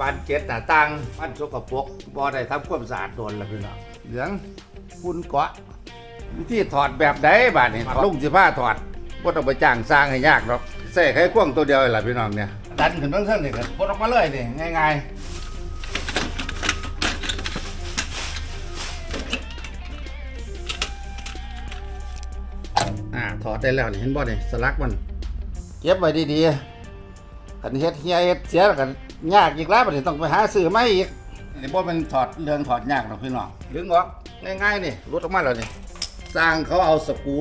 บานเจ็ดหน้าต่างมันสกปรกบ่ได้ทำความสะอาดโดนแล้วพี่น้องเหลืองฝุ่นเกาะวิธีถอดแบบใดบาดนี้ถอดลุงสิผ้าถอดบ่ต้องไปจ้างสร้างให้ยากหรอกใส่ไขควงตัวเดียวนี่ล่ะพี่น้องเนี่ยดันขึ้นเรื่องๆนี่ก็ปลดออกมาเลยนี่ง่ายๆอ่าถอดได้แล้วนี่เห็นบ่นี่สลักมันเก็บไว้ดีๆกันเฮ็ดเฮียเฮ็ดเสียแล้วกัน ยากอีกแล้วบัดนี้ต้องไปหาซื้อใหม่อีกนี่บ่เป็นถอดเรื่องถอดยากหรอกพี่น้องดึงออกง่ายๆนี่รุดออกมาแล้วนี่สร้างเขาเอาสกรู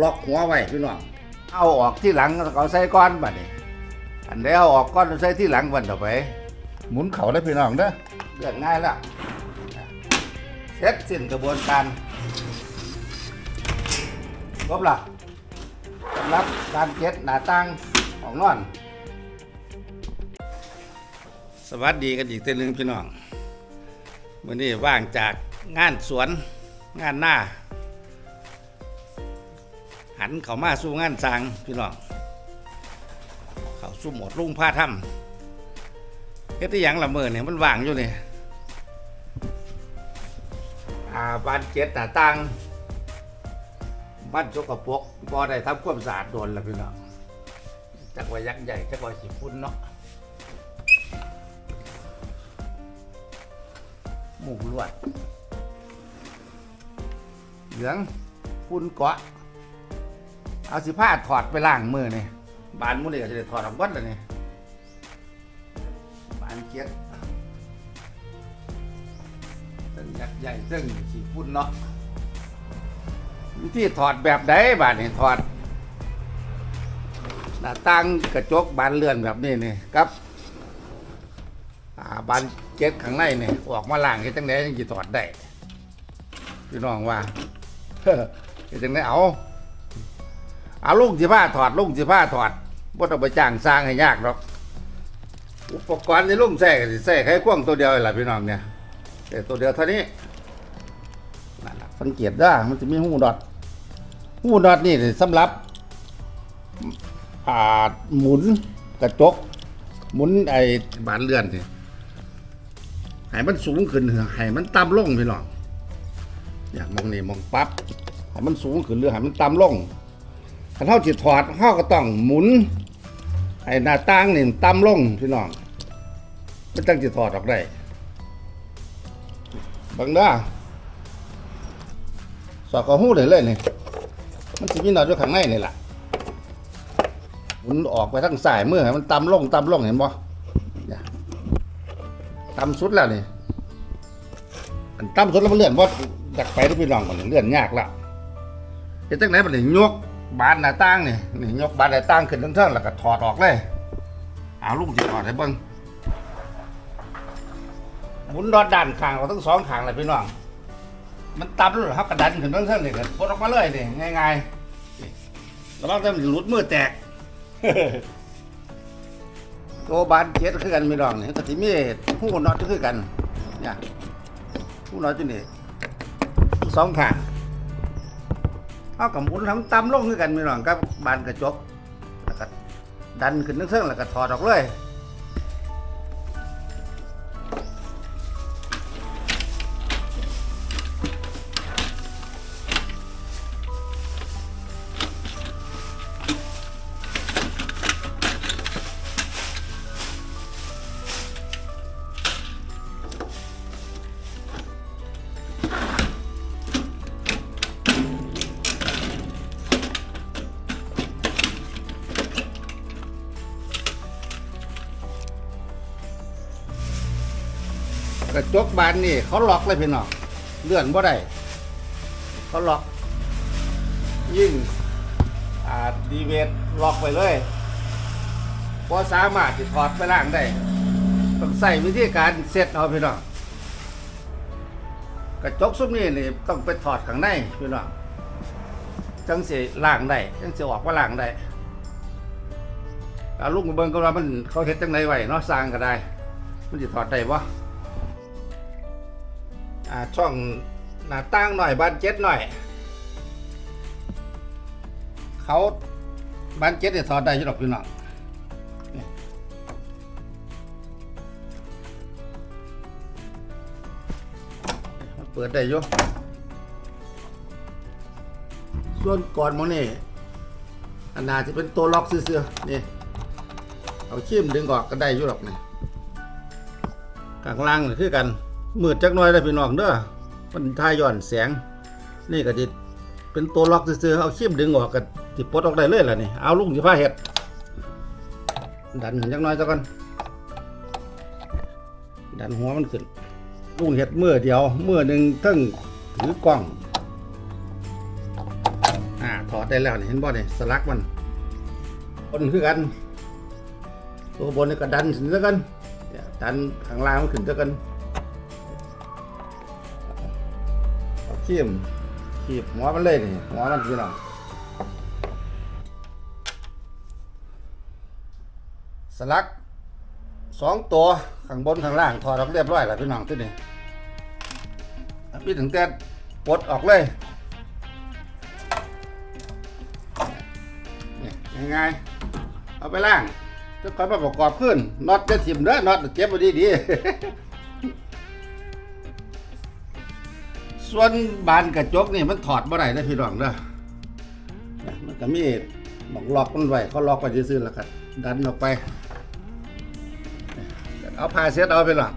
ล็อกหัวไว้พี่น้องเอาออกที่หลังแล้วก็เอาใส่ก้อนบัดนี้อันใดเอาออกก้อนใส่ที่หลังวันต่อไป หมุนเขาได้พี่น้องเด้อเรื่องง่ายแล้วเสร็จสิ้นกระบวนการครบละสำหรับการเก็ดหน้าตั้งของนอน สวัสดีกันอีกเตือนหนึ่งพี่น้องวันนี้ว่างจากงานสวนงานหน้า หันเขามาสู้งานสางพี่น้องเขาสู้หมดลุงผ้าถ้ำเฮ็ดที่ยังละเมอเนี่ยมันว่างอยู่นี่อาบานเจ็ดหน้าตังบ้านสกปรกบ่ได้ทำความสะอาดโดนแล้วพี่น้องจักว่ายักษ์ใหญ่จักว่าสิฝุ่นเนาะ หมูลวด เหลืองฝุ่นเกาะเอาสิผ้าถอดไปล้างมือนี่บานมุนี่ก็จะได้ถอดออกวัดแล้วนี่บานเกียรซึ่งยักษ์ใหญ่ซึ่งสีฝุ่นเนาะวิธีถอดแบบใดบาดนี่ถอดหน้าตั้งกระจกบานเลื่อนแบบนี้นี่ครับบาน เจ็ดข้างในเนี่ยออกมาล่างเฮ็ดจังไดจังสิถอดได้พี่น้องว่าเฮ็ดจังไดเอาเอาลุงสิผ้าถอดลุงสิผ้าถอดบ่ต้องไปจ้างสร้างให้ยากหรอก อุปกรณ์ที่ลุงใส่ก็สิใส่แค่ควงตัวเดียวนี่ล่ะพี่น้องเนี่ยแต่ตัวเดียวเท่านี้นั่นล่ะสังเกตได้มันจะมีหูดอทหูดอทนี่สำหรับอาหมุนกระจกหมุนไอ้บานเลื่อนนี่ ให้มันสูงขึ้นให้มันต่ำลงพี่น้องอยากมองนี่มองปั๊บให้มันสูงขึ้นหรือให้มันต่ำลงถ้าเท่าจิตถอดเท่าก็ต้องหมุนให้หน้าต่างนี่ต่ำลงพี่น้องไมันจังจิตถอดออกได้บังด้อสอดกระหู้เลยเลยนี่มันจะมีหนอดอยู่ข้างในนี่แหละหมุนออกไปทางสายมือให้มันต่ำลงต่ำลงเห็นบ่เนี่ย ต่ำสุดแล้วนี่อันต่ำสุดแล้วมันเลื่อนว่าจากไปที่พี่น้องมันเลื่อนยากละเห็นจังไหนมันนี่ยกบานหน้าต่างนี่นี่ยกบานหน้าต่างขึ้นทั้งเท่งๆแล้วก็ถอดออกเลยเอาลูกจะถอดให้เบิ่งหมุนดอดด้านข้างเราทั้งสองข้างเลยพี่น้อง มันต่ำแล้วเขากระดันขึ้นทั้งเท่งๆนี่ก็ปลดออกมาเลยนี่ง่ายๆนี่ระวังแต่มันหลุดมือแตก ตัวบานเจ็ดคือกันมีรองนี่ก็สิมีหูน็อตคือกันเนี่ยหูน็อตที่นี่สองข้างเอากับหมุนทั้งตำลงคือกันมีรองกับบานกระจกแล้วก็ดันขึ้นทั้งเส้นแล้วก็ถอดออกเลย จกบานนี่ เขาล็อกเลยพี่น้องเลื่อนบ่ได้เขาล็อก ยิ่งอ่าดีเวทล็อกไปเลยพอสามารถจะถอดไปล่างได้ต้องใส่วิธีการเซตเอาพี่น้องกระจกซุ้มนี้นี่ต้องไปถอดข้างในพี่น้องจังสิล่างได้จังสิออกมาล่างได้ลูกมาเบิ่งก็ว่ามันเขาเฮ็ดจังไดไหวเนาะสร้างก็ได้ มันสิถอดได้บ่ ช่องหน้าตั้งหน่อยบานเจ็ดหน่อย เขาบานเจ็ดเนี่ยถอดได้ยุดอกพี่น้องเปิดได้ยุส่วนก่อนมองนี่อันนาจะเป็นตัวล็อกเสื้อๆนี่เอาชิมดึงออกก็ได้ยุดอกนี่กลางล่างคือกัน มืดจักหน้อยได้พี่น้องเด้อมันทายย้อนแสง นี่ก็จะเป็นตัวล็อกซื่อเอาชิมดึงออกก็จิปลดออกได้เลยล่ะนี่เอาลุงสิพาเห็ดดันจักหน้อยซะก่อนดันหัวมันขึ้นลุงเห็ดเมื่อเดียวเมื่อหนึ่งทั้งถือกล้องอ่าถอดได้แล้วนี่เห็นบ่เนี่ยสลักมันบนคือกัน ตัวบนนี่ก็ดันขึ้นซะกันดันข้างล่างมันขึ้นซะกัน ขีมขีบหัวมันเลยนี่หัวมันพี่น้องสลักสองตัวข้างบนข้างล่างถอดออกเรียบร้อยแล้วพี่น้องที่นี่พี่ถึงแต่ปลดออกเลยนี่ง่ายๆเอาไปล่างจะคอยมาประกอบขึ้นน็อตจะถิ่มเด้อน็อตเก็บไว้ดี ส่วนบานกระจกนี่มันถอดบ่ได้นะพี่น้องเด้อนะมันก็มีหมอกล็อกมันไว้เขาล็อกไว้ซื่อๆแล้วก็ดันออกไป เอาผ้าเช็ดเอาไปหรอก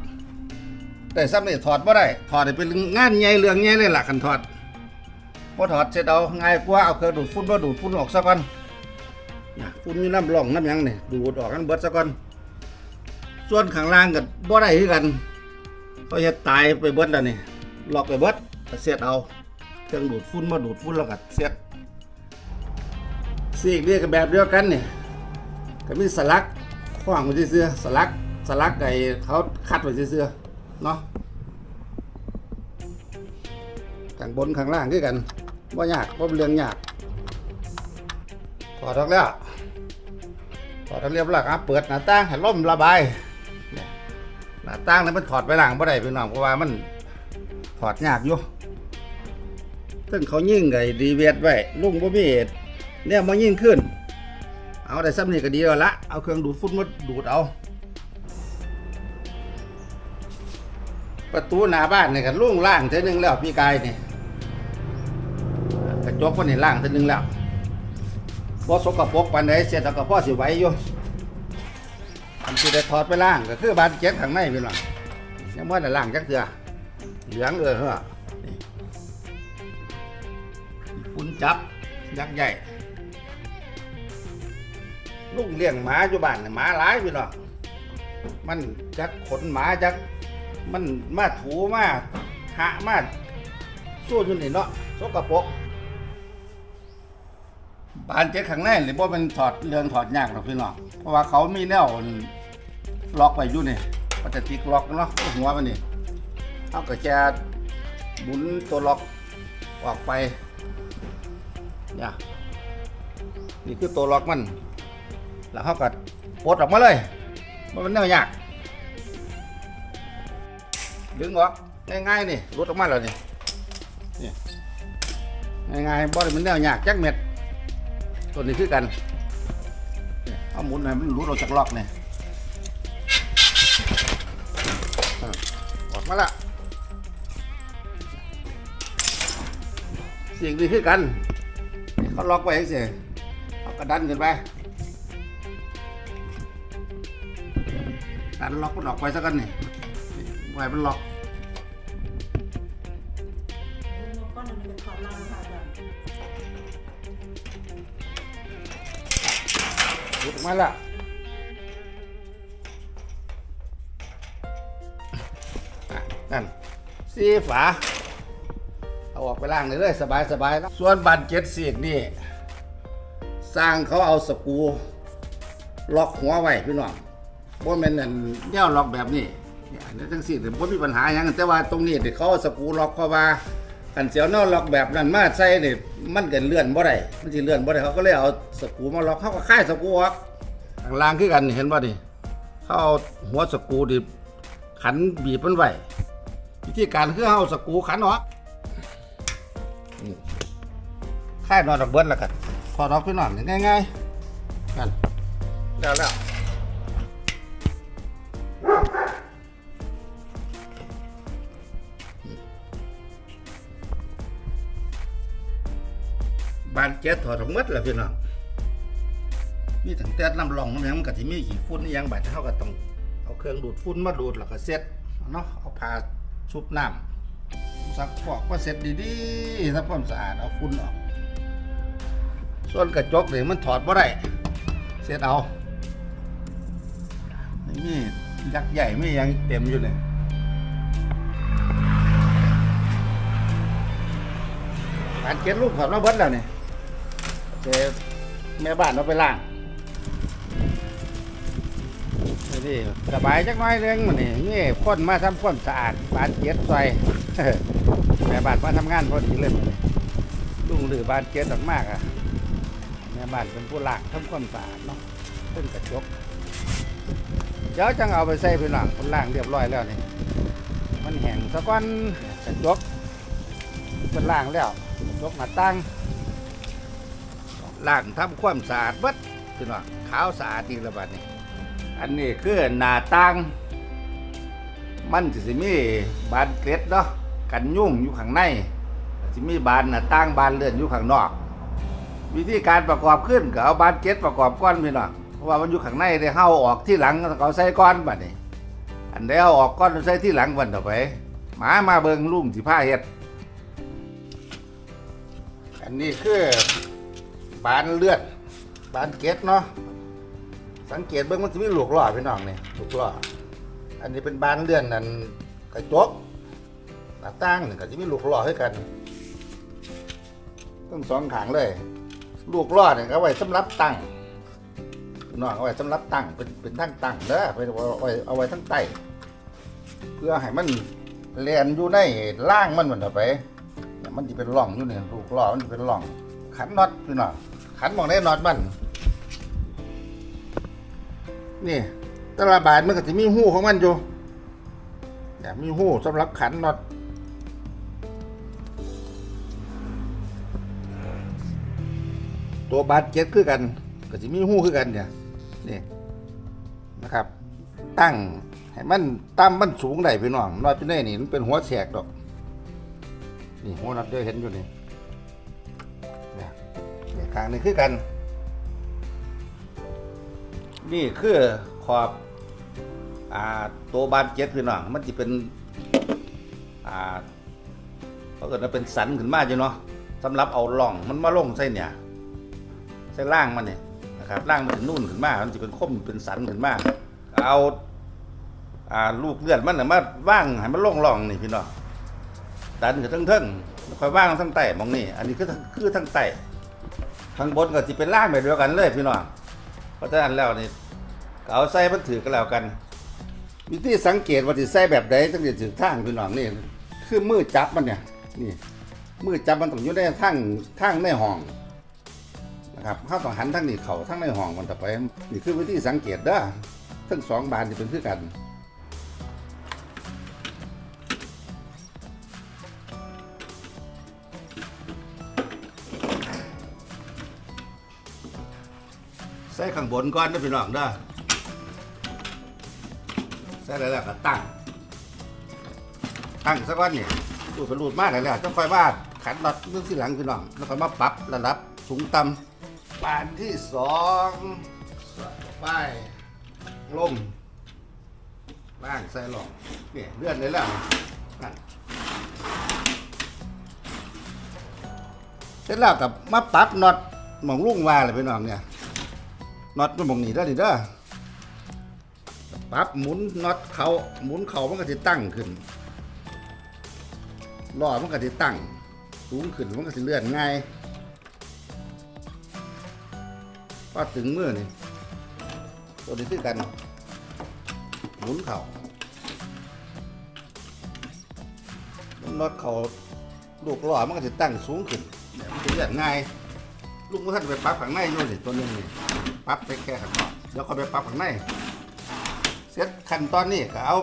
แต่ซ้ำนี่ถอดบ่ได้ถอดนี่เป็นงานใหญ่เรื่องใหญ่เลยล่ะคันถอดพอถอดเสร็จเอาง่ายกว่าเอาเครื่องดูดฝุ่นมาดูดฝุ่นออกซะก่อนนะฝุ่นมีน้ำร่องน้ำยังนี่ดูดออกกันเบิดซะก่อนส่วนข้างล่างก็บ่ได้คือกันเขาเฮ็ดตายไปเบิดแล้วนี่ล็อกไปเบิด ก็เสียดเอาเครื่องดูดฝุ่นมาดูดฝุ่นแล้วก็เสียดสีกนี่ก็แบบเดียวกันเนี่ยก็มีสลักขว้างไว้ซื่อสลักสลักไอ้เขาคัดไว้ซื่อเนาะข้างบนข้างล่างคือกันบ่ยากบ่เป็นเรื่องยากถอดออกแล้วถอดออกเรียบร้อยครับเปิดหน้าต่างให้ลมระบายเนี่ยหน้าต่างนั้นมันถอดไปหลังบ่ได้พี่น้องเพราะว่ามันถอดยากอยู่ ซึ่งเขายิ่งไงดีเวียดไว้ลุงบ่มีเหตุเนี่ยมายิ่งขึ้น เอาได้ซ้ำนี่ก็ดีแล้วละเอาเครื่องดูดฝุ่นมาดูดเอา ประตูหน้าบ้านเนี่ยก็ลุงล่างเท่านึงแล้วพี่กายเนี่ยกระจกคนนี่ล่างเท่านึงแล้วบ่สกปรกปานใดเสร็จแล้วก็พ่อสิไหวอยู่อันที่ได้ถอดไปล่างก็คือบานเจ็บข้างในพี่น้องยังบ่ได้ล่างจักเทื่อเหลืองเออเฮ้อ นจับ ยักษ์ใหญ่ลุงเลี้ยงหมาอยู่บ้านน่ะหมาหลายพี่น้องมันจักขนหมาจัก มันมาถูมาหะมาสู้อยู่นี่เนาะสกปรกบานเจ็ดข้างในหรือว่าเป็นถอดเรื่องถอดยากหรอกพี่น้องเพราะว่าเขามีแนวล็อกไว้อยู่นี่พลาสติกล็อกเนาะหัวมันนี่เขาก็จะหมุนตัวล็อกออกไป เนี่ยนี่คือตัวล็อกมัน แล้วเขาก็ปลดออกมาเลยมันเป็นแนวยากดึงออกง่ายๆนี่รุดออกมาแล้วนี่นี่ง่ายๆบ่ได้เป็นแนวยากจักเม็ดตัวนี้คือกันเอาหมุนให้มันหลุดออกจากล็อกเนี่ยออกมาละสียงดีคือกัน เขาล็อกไว้เสียเอากระดันขึ้นไปดันล็อกมันออกไปสักกันนี่ไว้มันล็อกก้อนหนึ่งมันจะถอดล่างค่ะอาจารย์หลุดออกมาละนั่นสีฝา ไปล่างเลยเลยสบายสบายส่วนบันเจ็ดเสียกนี่สร้างเขาเอาสกูล็อกหัวไว้พี่น้องว่ามันนั่นแนวล็อกแบบนี้เนี่ยอันนี้ทั้งสี่แต่บ่มีปัญหาอย่างนั้นแต่ว่าตรงนี้เดี๋ยวเขาเอาสกูล็อกเข้ามาขันเสียวแนวล็อกแบบนั้นมาใส่เนี่ยมันเก็เลื่อนบ่ได้มันสิเลื่อนบ่ได้เขาก็เลยเอาสกูมาล็อกเขาก็ค่ายสกูออกข้างล่างคือกันเห็นบ่นี่เขาเอาหัวสกูดิขันบีบมันไว้วิธีการคือเอาสกูขันออก ข่ายนอนดอกเบิร์ดแล้วกันพอดอกขึ้นหน่อยง่ายๆกันแล้วแล้วบานเจ็ดถอดออกมดแล้วพี่น้องมีถังแต่น้ำรองน้ำยังมันก็ที่มีขี้ฝุ่นยังบาดเท่ากับต้องเอาเครื่องดูดฝุ่นมาดูดแล้วก็เซ็ตเนาะเอาผ้าชุบน้ำซักฟอกก็เสร็จดีๆทำความสะอาดเอาฝุ่นออก ส่วนกระจกนี่มันถอดบ่ได้เซ็ตเอานี่ยักษ์ใหญ่ไม่ยังเต็มอยู่เลยการเก็บลูกถอดมาเบิดแล้วนี่เดี๋ยวแม่บ้านเราไปล้างนี่สบายจักหน้อยเรื่องมันนี่นี่คนมาทำความสะอาดบานเก็บซอยแม่บ้านมาทำงานพอดีเลยมื้อนี้ลุงหรือบานเก็บมากอะ ม่บ้านเป็นผู้ล้างทำความสะอาดเนาะเพิ่นกระจกเดี๋ยวจังเอาไปใส่ไปล้างคนล้างเรียบร้อยแล้วนี่มันแห้งสะก้อนกระจกเป็นล้างแล้วกระจกหน้าตั้งล้างทำความสะอาดเบิดพี่น้องขาวสะอาดอีกแล้วบัดนี้อันนี้คือหน้าตั้งมันสิสิมีบานเกล็ดเนาะกันยุ่งอยู่ข้างในสิมีบานหน้าตั้งบานเลื่อนอยู่ข้างนอก วิธีการประกอบขึ้นก็เอาบานเก็ตประกอบก้อนพี่น้องเพราะว่ามันอยู่ข้างในได้เฮาออกที่หลังเขาใส่ก้อนบัดนี้อันใดเอาออกก้อนใส่ที่หลังวันต่อไปหมามาเบิงลุ่งสิผ้าเฮ็ดอันนี้คือบานเลือดบานเก็ตเนาะสังเกตเบิ่งมันจะมีหลูกล้อพี่น้องนี่หลูกล้ออันนี้เป็นบานเลื่อนนั่นกระจกหน้าต่างหนี่งก็จะมีหลูกล้อให้กันทั้งสองขางเลย ลูกรอดเนี่ยก็ไว้สำหรับตั้งนองเอาไว้สำหรับตั้งเป็นเป็นทั้งตั้งเด้อไปเอาไว้เอาไว้ทั้งใต้เพื่อให้มันเรียนอยู่ในล่างมันมันเอาไปเนี่ยมันจะเป็นร่องอยู่เนี่ยลูกล้อมันจะเป็นร่อง ขันน็อตพี่น้องขันมองได้น็อตมันนี่ตละบาทมันก็จะมีหูของมันอยู่เนี่ยมีหูสำหรับขันน็อต ตัวบาดเจ็ตคือกัน ก็จะมีหูคือกันเนี่ยนี่นะครับ ตั้งให้มันต่ำมันสูงได้พี่น้องนอดอยู่ในนี่มันเป็นหัวแฉกดอก นี่หัวนัดเดียวเห็นอยู่นี่เนี่ยเนี่ยข้างนี้คือกัน นี่คือขอบอ่าตัวบานเจ็ตพี่น้องมันจะเป็นอ่าเขาเกิดว่าเป็นสันขึ้นมาอยู่เนาะสำหรับเอาล่องมันมาลงใส่เนี่ย ใส่ล่างมันเนี่ยนะครับล่างมันจะนุ่นขึ้นมามันจะเป็นคมเป็นสันขึ้นมากเอาอ่าลูกเลือดมันน่ะมาว่างให้มันล่องล่องนี่พี่น้องดันขึ้นทั้งทิงแล้วค่อยว่างทั้งใต้มองนี่อันนี้คือคือทั้งใต้ข้างบนก็จะเป็นล่างแบบเดียวกันเลยพี่น้องเพราะฉะนั้นแล้วนี่ก็เอาใส่มันถือกันแล้วกันวิธีสังเกตว่าจะใส่แบบใดต้องจะถือทางพี่น้องนี่คือมือจับมันเนี่ยนี่มือจับมันต้องอยู่ในทางทางในห้อง ครับเข้าต้องหันทั้งนี้เขาทั้งในห้องมันต่อไปนี่คือวิธีสังเกตเด้อทั้งสองบานจะเป็นคือกันใส่ข้างบนก่อนนะพี่น้องเด้อใส่แล้วแล้วก็ตั้ง ตั้งสักก้อนนี่รูดไปรูดมากเลยแหละต้องคอยว่าขันน็อตเรื่องที่หลังพี่น้องแล้วก็มาปรับระดับสูงต่ำ บานที่สองใส่ไปลงล่างใส่หลอกเนี่ยเลื่อนเลยแล้วเสร็จแล้วกับมาปรับน็อตหมองลุงว่าเลยพี่น้องเนี่ยน็อตมันหมองหนีได้ดิเด้อปรับหมุนน็อตเขาหมุนเขามันก็จะตั้งขึ้นล้อมันก็จะตั้งสูงขึ้นมันก็จะเลื่อนง่าย พอถึงมือนี่ตัวนี้คือกัน หมุนเข่าน็อตเขาลูกล้อมันก็จะตั้งสูงขึ้นเนี่ยมันจะเลื่อนง่ายลุงก็ท่านไปปรั๊บข้างในอยู่นี่ตัวนึงนี่ปรั๊บไปแค่ข้างนอกเดี๋ยวเขาไปปรั๊บข้างในเสร็จขั้นตอนนี้ก็เอา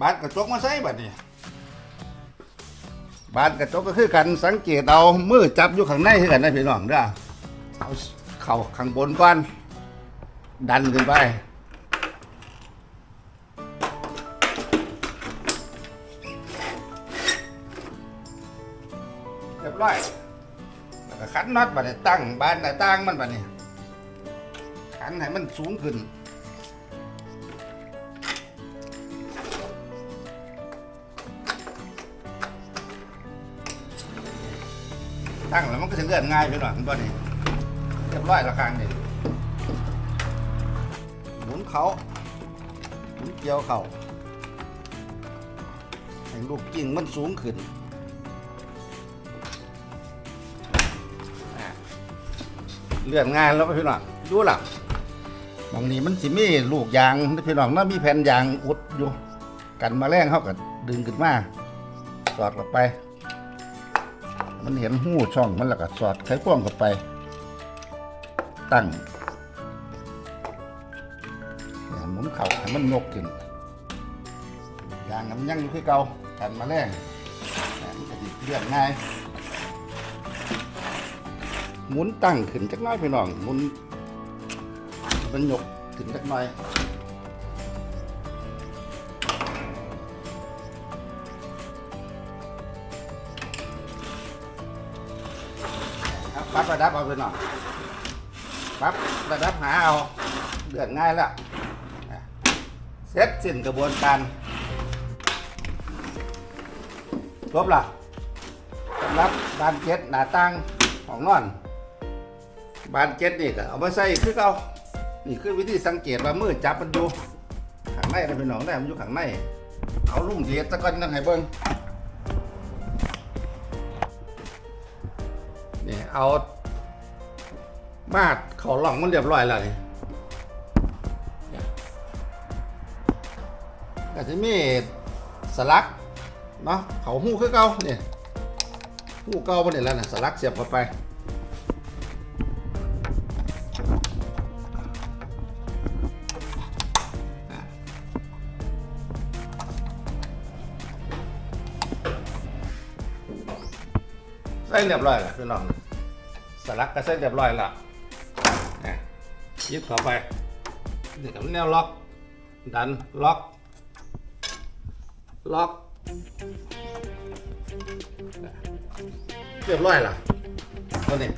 บานกระจกมาใส่บัดนี้บานกระจกก็คือกันสังเกตเอามือจับอยู่ข้างในคือกันนะพี่น้องเด้อ เอาเข่าข้างบนก่อน ดันขึ้นไป เรียบร้อยแล้วก็ขันน็อตบัดนี้ตั้งบานหน้าต่างมันบัดนี้ขันให้มันสูงขึ้นตั้งแล้วมันก็จะเลื่อนง่ายไปหน่อยคุณบ่นี่ เรียบร้อยละครั้งนี่หมุนเขาหมุนเกี่ยวเขาให้ลูกกิ่งมันสูงขึ้นเลื่อนงายแล้วพี่น้องดูหลังบางนี้มันสิมีลูกยางพี่น้องน่ามีแผ่นยางอุดอยู่ กันมาแรงเขาก็ดึงขึ้นมาสอดลงไป มันเห็นหูช่องมันแล้วก็สอดไขควงเข้าไป ตั้งเนี่ยหมุนเข่าให้มันยกขึ้นยางนั้นยังอยู่คือเก่ากันมาแรงมันจะดิเลื่อง่ายหมุนตั้งขึ้นจักน้อยไปหน้องหมุนมันยกขึ้นจักน่อยครับปรับระดับเอาไปหน่อย ปรับระดับหาเอาเดือดง่ายแล้วอะเสร็จสิ้นกระบวนการจบละสำหรับบานเจ็ดหน้าตั้งของนอน บานเจ็ดนี่ก็เอามาใส่คือเอานี่คือวิธีสังเกตว่ามือจับมันอยู่ข้างในนะพี่น้องได้มันอยู่ข้างในเอาลุ่มเดียดตะกันนั่งให้เบิ้งนี่เอา มาดเขาหล่องมันเรียบร้อยแล้วนี่ก็จะมีสลักเนาะเขาหู้คือเก่าเนี่ยหู้เก่าบนนี่แล้วนะสลักเสียบเข้าไปใส่เรียบร้อยแล้วพี่น้องสลักก็เสร็จเรียบร้อยแล้วนะ ยึดเข้าไปเดี๋ยวแนวล็อก ดันล็อก ล็อก เรียบร้อยแล้วตัวนี้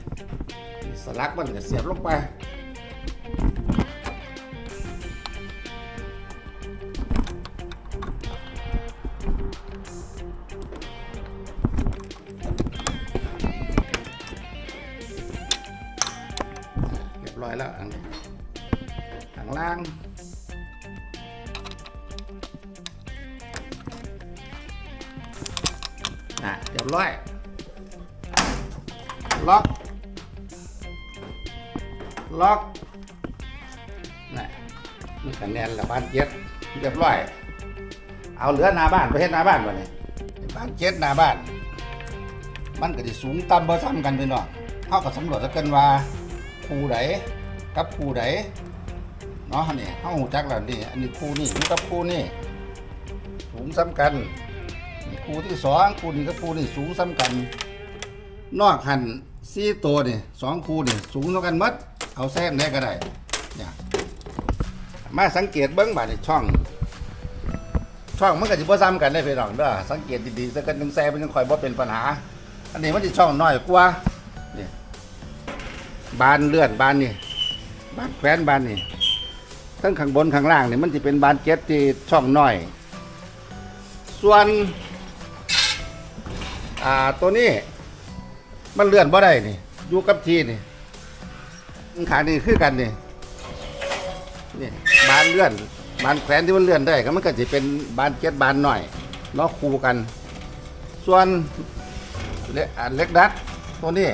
สลักมันก็เสียบลงไป ร้อยแล้วอันนี้ข้างล่างอะเรียบร้อย ล็อก ล็อกนี่มันคะแนนละบ้านเจ็ดเรียบร้อย เอาเหลือหน้าบ้านไปเฮ็ดหน้าบ้านวะนี่บ้านเจ็ดหน้าบ้าน มันก็จะสูงต่ำบ่ซ้ำกันไปเนาะเท่ากับสำรวจแล้วกันว่า คูใดกับคูใดเนาะนี่เฮาหูจักแล้วนี่อันนี้คูนี่นี่กับคูนี่สูงซ้ำกันนี่คูที่สองคูนี่กับคูนี่สูงซ้ำกัน นอกหันสี่ตัวนี่สองคูนี่สูงเท่ากันหมดเอาแซมได้ก็ได้เนี่ยมาสังเกตเบิ้งบาดนี่ช่อง ช่องมันก็สิบ่ซ้ำกันได้พี่น้องเด้อสังเกตดีๆสักกันหนึ่งแซมมันยังคอยบ่เป็นปัญหา อันนี้มันสิช่องน้อยกว่า บานเลื่อนบานนี่บานแขวนบานนี่ทั้งข้างบนข้างล่างนี่มันจะเป็นบานเจ็ดที่ช่องน้อย ส่วนอ่าตัวนี้ มันเลื่อนบ่ได้นี่อยู่กับทีนี่ขานี่คือกันนี่นี่บานเลื่อน บานแขวนที่มันเลื่อนได้ก็มันก็จะเป็นบานเจ็ดบานหน่อยเนาะคู่กัน ส่วนเล็กเล็กดัดตัวนี้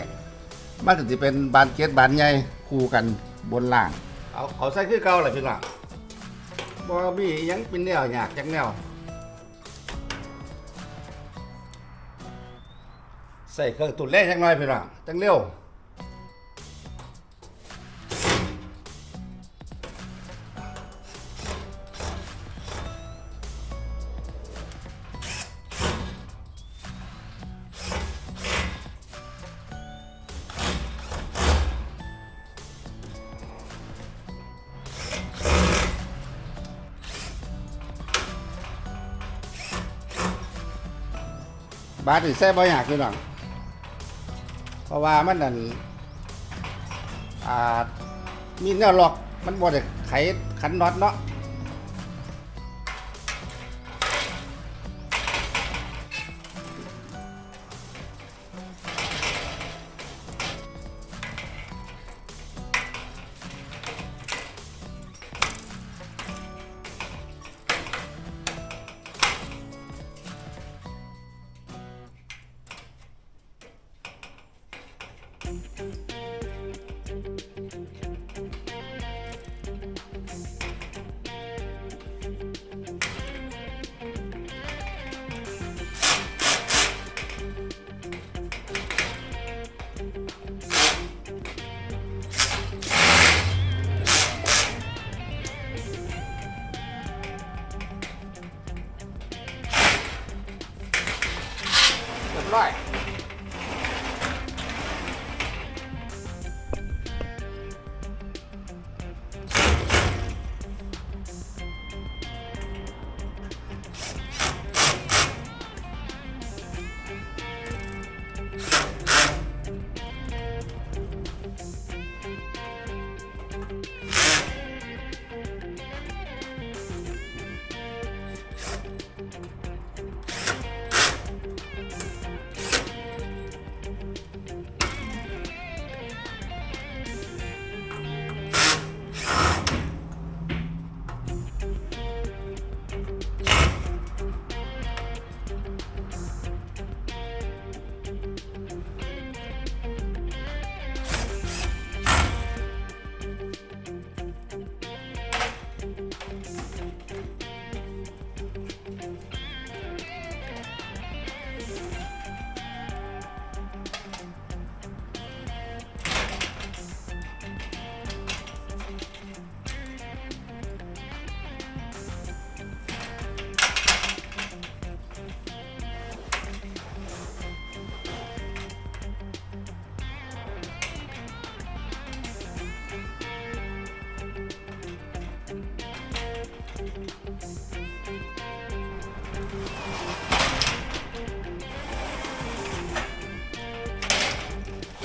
มันก็จะเป็นบานเกตบานใหญ่คู่กันบนล่าง เอาเอาใส่คือเก่าเลยพี่น้องบอบี้ยังเป็นแนวยากจักแนวใส่เครื่องตุ๋นแร่จังน้อยพี่น้องจังเร็ว บาดนี่ใส่บ่อยากพี่น้องเพราะว่ามันนั่นอ่ามีแนวล็อกมันบ่ได้ไขขันน็อตเนาะ เรียบร้อย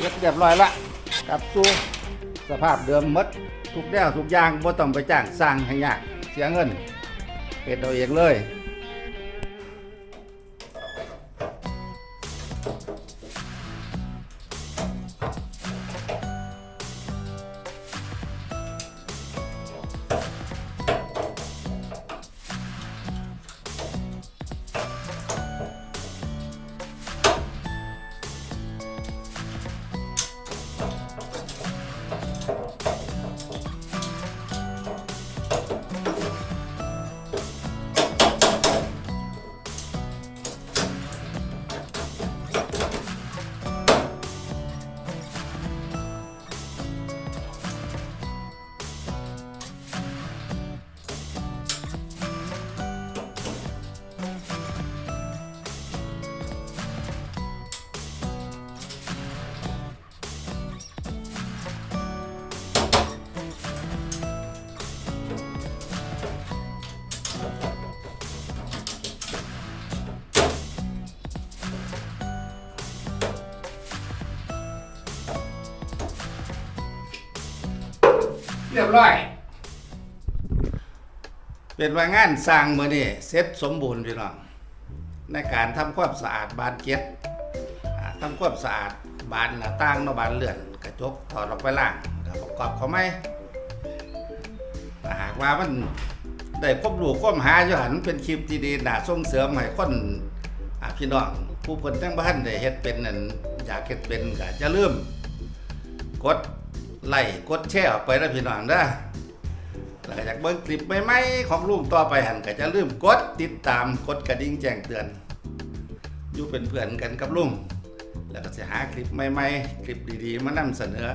เรียบเรียบร้อยละกลับสู่สภาพเดิมมดทุกแนวทุกอย่างบ่ต้องไปจ้างสร้างให้ยากเสียเงินเป็ดเอาเองเลย ร้อยเป็นว่างานสร้างมือนี่เสร็จสมบูรณ์พี่น้องในการทำความสะอาดบานเก็ตอ่าทำความสะอาดบานหน้าต่างนอกบานเลื่อนกระจกถอดออกไปล่างประกอบเขาไหมหากว่ามันได้พบลูความหาอยู่หันเป็นคลิปที่ดีน่าส่งเสริมให้คนพี่น้องผู้คนทั้งบ้านได้เฮ็ดเป็นนั่นอยากเฮ็ดเป็นก็จะลืมกด ไลค์กดแชร์ออกไปนะพี่น้องเด้แล้วก็อยากเบิ่งคลิปใหม่ๆของลุงต่อไปหันก็จะลืมกดติดตามกดกระดิ่งแจ้งเตือน อยู่เป็นเพื่อนกันกับลุงแล้วก็จะหาคลิปใหม่ๆ คลิปดีๆ มานำเสนอ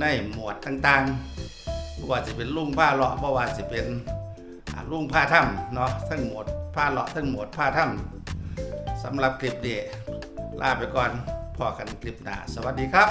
ในหมวดต่างๆบ่ว่าจะเป็นลุงผ้าเลาะบ่ว่าจะเป็นลุงผ้าถ้ำเนาะทั้งหมวดผ้าเลาะทั้งหมวดผ้าถ้ำสำหรับคลิปนี้ลาไปก่อนพอกันคลิปหน้า สวัสดีครับ